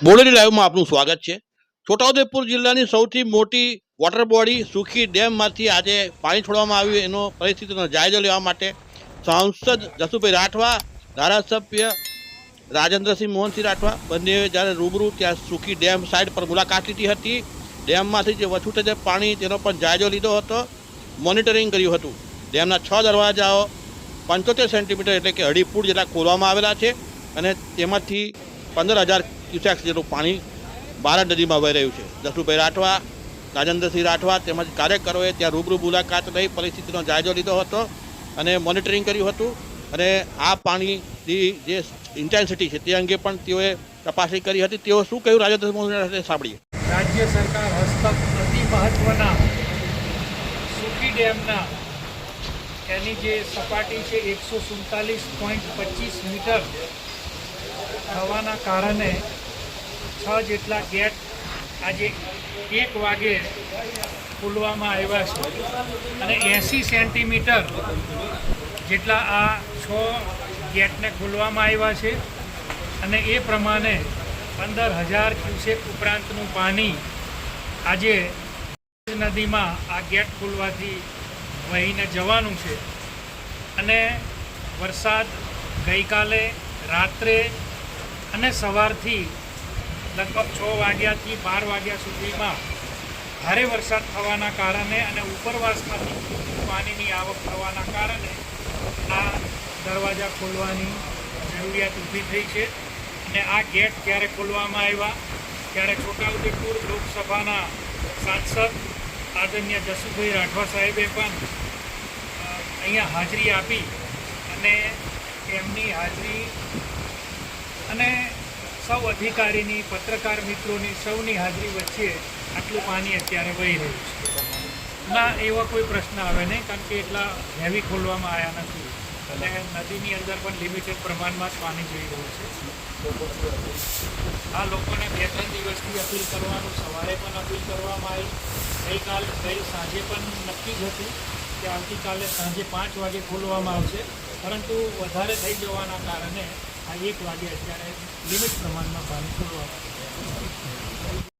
બોડેલી લાઈવમાં આપનું સ્વાગત છે. છોટાઉદેપુર જિલ્લાની સૌથી મોટી વોટર બોડી સુખી ડેમમાંથી આજે પાણી છોડવામાં આવ્યું એનો પરિસ્થિતિનો જાયજો લેવા માટે સાંસદ જસુભાઈ રાઠવા, ધારાસભ્ય રાજેન્દ્રસિંહ મોહનસિંહ રાઠવા બંનેએ જ્યારે રૂબરૂ ત્યાં સુખી ડેમ સાઇડ પર મુલાકાત લીધી હતી. ડેમમાંથી જે વછૂટે જે પાણી તેનો પણ જાયજો લીધો હતો. મોનિટરિંગ કર્યું હતું. ડેમના છ દરવાજાઓ પંચોતેર સેન્ટીમીટર એટલે કે અઢી ફૂટ જેટલા ખોલવામાં આવેલા છે અને તેમાંથી પંદર હજાર ક્યુસેક્સ જેટલું પાણી બારા નદીમાં વહી રહ્યું છે. દસુભાઈ રાઠવા, રાજેન્દ્રસિંહ રાઠવા તેમજ કાર્યકરોએ ત્યાં રૂબરૂ મુલાકાત લઈ પરિસ્થિતિનો જાયજો લીધો હતો અને મોનિટરિંગ કર્યું હતું અને આ પાણીની જે ઇન્ટેન્સિટી છે તે અંગે પણ તેઓએ તપાસણી કરી હતી. તેઓ શું કહ્યું? રાજેન્દ્રસિંહ મોહન સાંભળીએ. રાજ્ય સરકાર હસ્તક અતિ મહત્વના સુકી ડેમના એની જે સપાટી છે, એકસો સુડતાલીસ પોઈન્ટ પચીસ મીટર થવાના કારણે છ જેટલા ગેટ આજે એક વાગે ખોલવામાં આવ્યા છે. અને એંસી સેન્ટીમીટર જેટલા આ છ ગેટને ખોલવામાં આવ્યા છે. અને એ પ્રમાણે પંદર હજાર ક્યુસેક ઉપરાંતનું પાણી આજે નદીમાં આ ગેટ ખોલવાથી વહીને જવાનું છે. અને વરસાદ ગઈકાલે રાત્રે અને સવારથી લગભગ છ વાગ્યાથી બાર વાગ્યા સુધીમાં ભારે વરસાદ થવાના કારણે અને ઉપરવાસમાંથી પાણીની આવક થવાના કારણે આ દરવાજા ખોલવાની જરૂરિયાત ઊભી થઈ છે અને આ ગેટ ક્યારે ખોલવામાં આવ્યા ત્યારે છોટાઉદેપુર લોકસભાના સાંસદ આદરણીય જસુભાઈ રાઠવા સાહેબે પણ અહીંયા હાજરી આપી અને એમની હાજરી અને સૌ અધિકારીની, પત્રકાર મિત્રોની સૌની હાજરી વચ્ચે આટલું પાણી અત્યારે વહી રહ્યું છે. ના, એવા કોઈ પ્રશ્ન આવે નહીં, કારણ કે એટલા હેવી ખોલવામાં આવ્યા નથી. અને નદીની અંદર પણ લિમિટેડ પ્રમાણમાં જ પાણી જઈ રહ્યું છે. આ લોકોને બે ત્રણ દિવસથી અપીલ કરવાનું, સવારે પણ અપીલ કરવામાં આવી. ગઈકાલ, ગઈ સાંજે પણ નક્કી જ હતું કે આવતીકાલે સાંજે પાંચ વાગે ખોલવામાં આવશે. પરંતુ વધારે થઈ જવાના કારણે આ એક વાગે અત્યારે લિમિટ પ્રમાણમાં પાણી આવ્યું